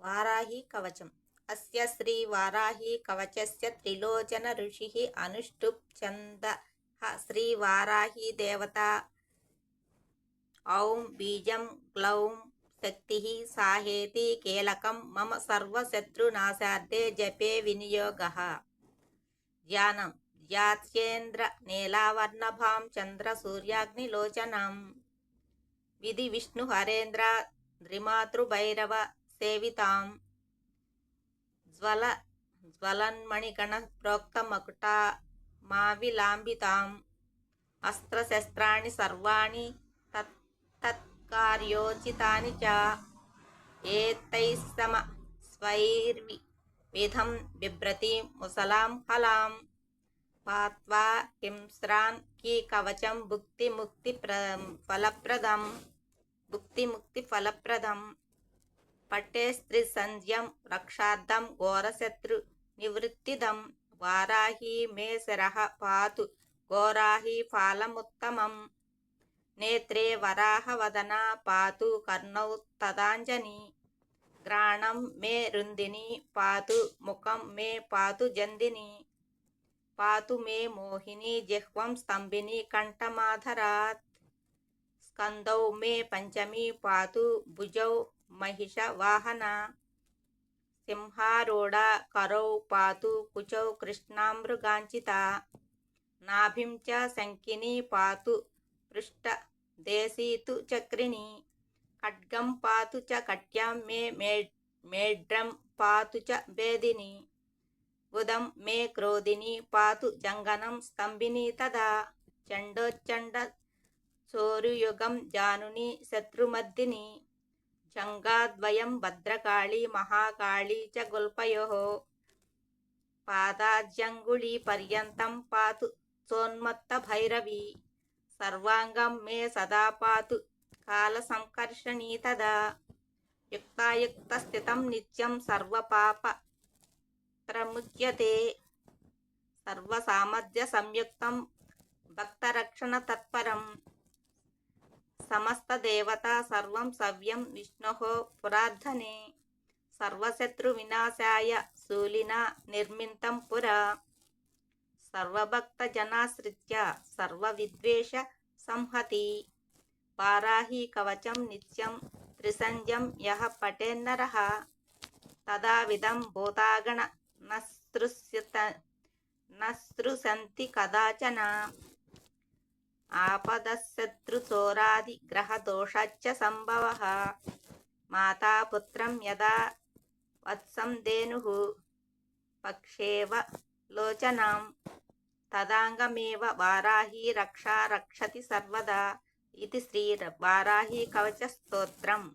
వారాహి కవచం. అస్య శ్రీ వారాహి కవచస్య త్రిలోచన ఋషి అనుష్ఠుప్ చంద శ్రీ వారాహి దేవత. ఔం బీజం గ్లౌం శక్తి సాహేతి కీలకం మమ సర్వశత్రునాశార్థే జపే వినియోగ. ధ్యానం. ధ్యాత్యేంద్ర నీలావర్ణభాం చంద్ర సూర్యాగ్నిలోచనం. విధి విష్ణు హరేంద్ర ద్రిమాతృభైరవ సేవితాం జ్వల జ్వలన్మణిగణ ప్రోక్తమకుటా మావిలాంబితాం అస్త్రశస్త్రాణి సర్వాణి తత్కార్యోచితాని చ ఏతైస్సమ స్వైర్వి విధం బిభ్రతి ముసలాం హలాం పాత్వా హింస్రాన్ కీ కవచం భుక్తి ముక్తి ప్ర ఫలప్రదం భుక్తి ముక్తి ఫలప్రదం పట్టే స్త్రీ సంధ్యం రక్షార్థం ఘోరశత్రు నివృత్తిదం వారాహి మే శరః పాతు ఘోరాహి ఫాలముత్తమం నేత్రే వరాహవదనా పాతు కర్ణౌ తదాంజని గ్రాణం మే రుందిని పాతు ముఖం మే పాతు జందిని పాతు మే మోహిని జిహ్వం స్తంభిని కంఠమాధరాత్ స్కందౌ మే పంచమి పాతు భుజౌ మహిష వాహన సింహారూఢ కరౌ పాతు కుచౌ కృష్ణామృగాంచిత నాభిం చ శంకిని పాతు పృష్ట దేశీతు చక్రిణి. ఖడ్గం పాతు చ కట్యాం మే మేడ్రం పాతు చ భేదిని. ఉదం మే క్రోధిని పాతు జంగనం స్తంభిని తదా. చండోచ్చండ సోరుయుగం జానుని శత్రుమద్దిని. జంగాద్వయం భద్రకాళీ మహాకాళీ చ గుల్పయోః పాదాజ్యంగుళీ పర్యంతం పాతు సోన్మత్త భైరవీ సర్వాంగం మే సదా పాతు కాల సంకర్షణీ తదా యుక్తాయుక్త స్థితం నిత్యం సర్వపాప ప్రముచ్యతే సర్వసామర్థ్య సంయుక్తం భక్తరక్షణ తత్పరం సమస్తదేవతా సర్వం సవ్యం విష్ణోः పురార్థనే సర్వశత్రువినాశాయ శూలిన నిర్మింతం పురా. సర్వభక్తజనాశ్రిత్య సర్వవిద్వేష సంహతి. వారాహి కవచం నిత్యం త్రిసంజం యహ పటేన్నర తదావిధం భూతాగణ నస్పృశ్యత నస్పృశంతి కదాచన. आपदशत्रुचोरादिग्रहदोषाच्च सम्भवः मातापुत्रं यदा वत्सं धेनुः पक्षेव लोचनां तदाङ्गमेव वाराही रक्षा रक्षति सर्वदा इति श्रीवाराही कवचस्तोत्रम्